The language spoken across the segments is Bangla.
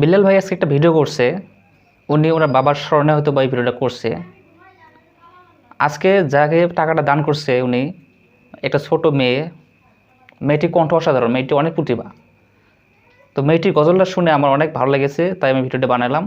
বিল্লাল ভাই আজকে একটা ভিডিও করছে। উনি ওনার বাবার স্মরণে হয়তো বা এই ভিডিওটা করছে। আজকে যাকে টাকাটা দান করছে উনি, একটা ছোট মেয়ে মেয়েটি কণ্ঠ অসাধারণ, মেয়েটি অনেক প্রতিভা। তো মেয়েটির গজলটা শুনে আমার অনেক ভালো লেগেছে, তাই আমি ভিডিওটি বানালাম।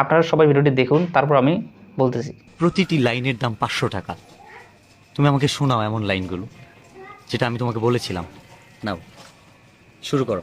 আপনারা সবাই ভিডিওটি দেখুন, তারপর আমি বলতেছি। প্রতিটি লাইনের দাম পাঁচশো টাকা। তুমি আমাকে শোনাও এমন লাইনগুলো, যেটা আমি তোমাকে বলেছিলাম। নাও, শুরু করো।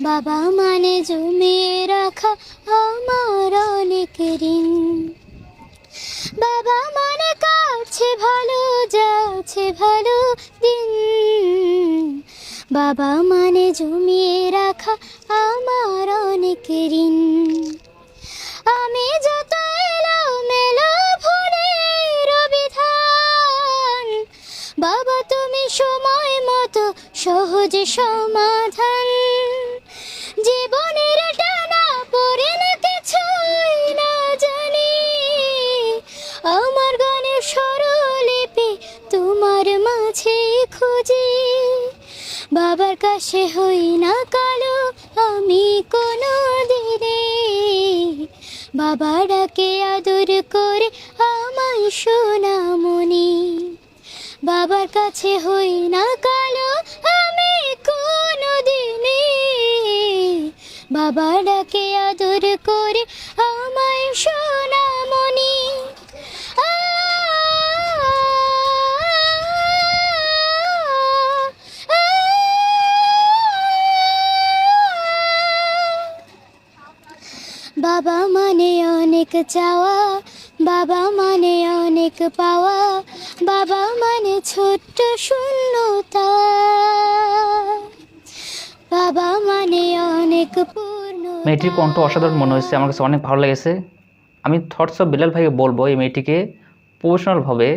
বাবা মানে জমিয়ে রাখা আমার অনেক ঋণ। বাবা মানে কাছে ভালো, যাচ্ছে ভালো দিন। বাবা মানে জমিয়ে রাখা আমার অনেক ঋণ। আমি যত এলো মেলো ভুলের বিধান বাবা তুমি সময় মতো সহজ সমাধান খুঁজি। বাবার কাছে হই না কালো আমি কোনো দিনে। বাবা ডাকে আদর করে আমায় সোনামণি বাবার কাছে হই না কালো আমি কোনো দিনে। বাবা ডাকে আদর করে আমায় সোনামণি আ, বাবা মানে অনেক চাওয়া বাবা মানে অনেক পাওয়া বাবা মানে ছোট্ট শূন্যতা। বাবা মানে অনেক পূর্ণ মেয়েটির কণ্ঠ অসাধারণ মনে হয়েছে আমার কাছে অনেক ভালো লেগেছে। আমি থটস অফ বিলাল ভাইকে বলব এই মেয়েটিকে প্রফেশনালভাবে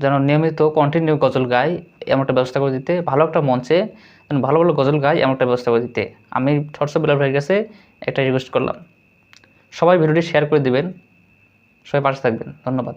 যেন নিয়মিত কন্টিনিউ গজল গায়। এমন একটা ব্যবস্থা করে দিতে, ভালো একটা মঞ্চে ভালো ভালো গজল গায়, এমন একটা ব্যবস্থা করে দিতে। আমি ছটশো বেলার ভাইয়ের কাছে একটা রিকোয়েস্ট করলাম। সবাই ভিডিওটি শেয়ার করে দিবেন, সবাই পাশে থাকবেন। ধন্যবাদ।